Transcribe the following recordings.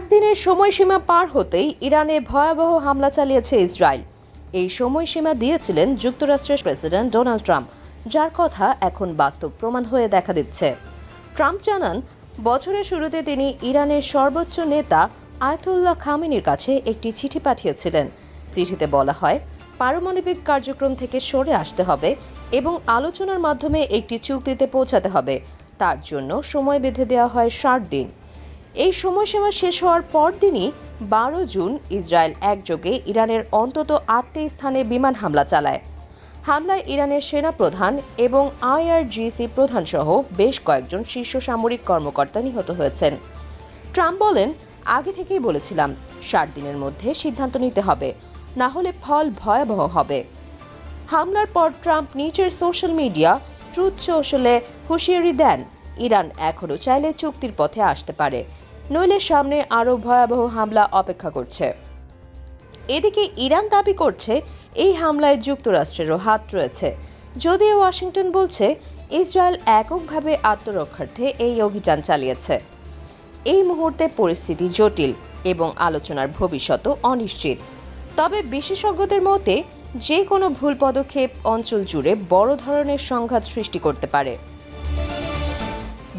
দিনের সময়সীমা পার হতেই ইরানে ভয়াবহ হামলা চালিয়েছে ইসরায়েল। এই সময়সীমা দিয়েছিলেন যুক্তরাষ্ট্রের প্রেসিডেন্ট ডোনাল্ড ট্রাম্প, যার কথা এখন বাস্তব প্রমাণ হয়ে দেখা দিচ্ছে। ট্রাম্প জানান, বছরের শুরুতে তিনি ইরানের সর্বোচ্চ নেতা আয়তুল্লাহ খামিনির কাছে একটি চিঠি পাঠিয়েছিলেন। চিঠিতে বলা হয়, পারমাণবিক কার্যক্রম থেকে সরে আসতে হবে এবং আলোচনার মাধ্যমে একটি চুক্তিতে পৌঁছাতে হবে। তার জন্য সময় বেঁধে দেওয়া হয় ষাট দিন। এই সময়সীমা শেষ হওয়ার পর পরদিনই বারো জুন ইসরায়েল একযোগে ইরানের অন্তত আটটি স্থানে বিমান হামলা চালায়। হামলায় ইরানের সেনা প্রধান এবং আইআরজিসি প্রধানসহ বেশ কয়েকজন শীর্ষ সামরিক কর্মকর্তা নিহত হয়েছেন। ট্রাম্প বলেন, আগে থেকেই বলেছিলাম, ষাট দিনের মধ্যে সিদ্ধান্ত নিতে হবে, না হলে ফল ভয়াবহ হবে। হামলার পর ট্রাম্প নিজের সোশ্যাল মিডিয়া ট্রুথ সোশ্যালে হুঁশিয়ারি দেন, ইরান এখনও চাইলে চুক্তির পথে আসতে পারে নইলে সামনে আরও ভয়াবহ হামলা অপেক্ষা করছে। এদিকে ইরান দাবি করছে এই হামলায় যুক্তরাষ্ট্রেরও হাত রয়েছে। যদিও ওয়াশিংটন বলছে, ইসরায়েল এককভাবে আত্মরক্ষার্থে এই অভিযান চালিয়েছে। এই মুহূর্তে পরিস্থিতি জটিল এবং আলোচনার ভবিষ্যতও অনিশ্চিত। তবে বিশেষজ্ঞদের মতে, যে কোনো ভুল পদক্ষেপ অঞ্চল জুড়ে বড় ধরনের সংঘাত সৃষ্টি করতে পারে।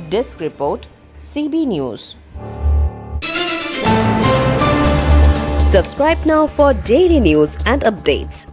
Desk report CB News. Subscribe now for daily news and updates.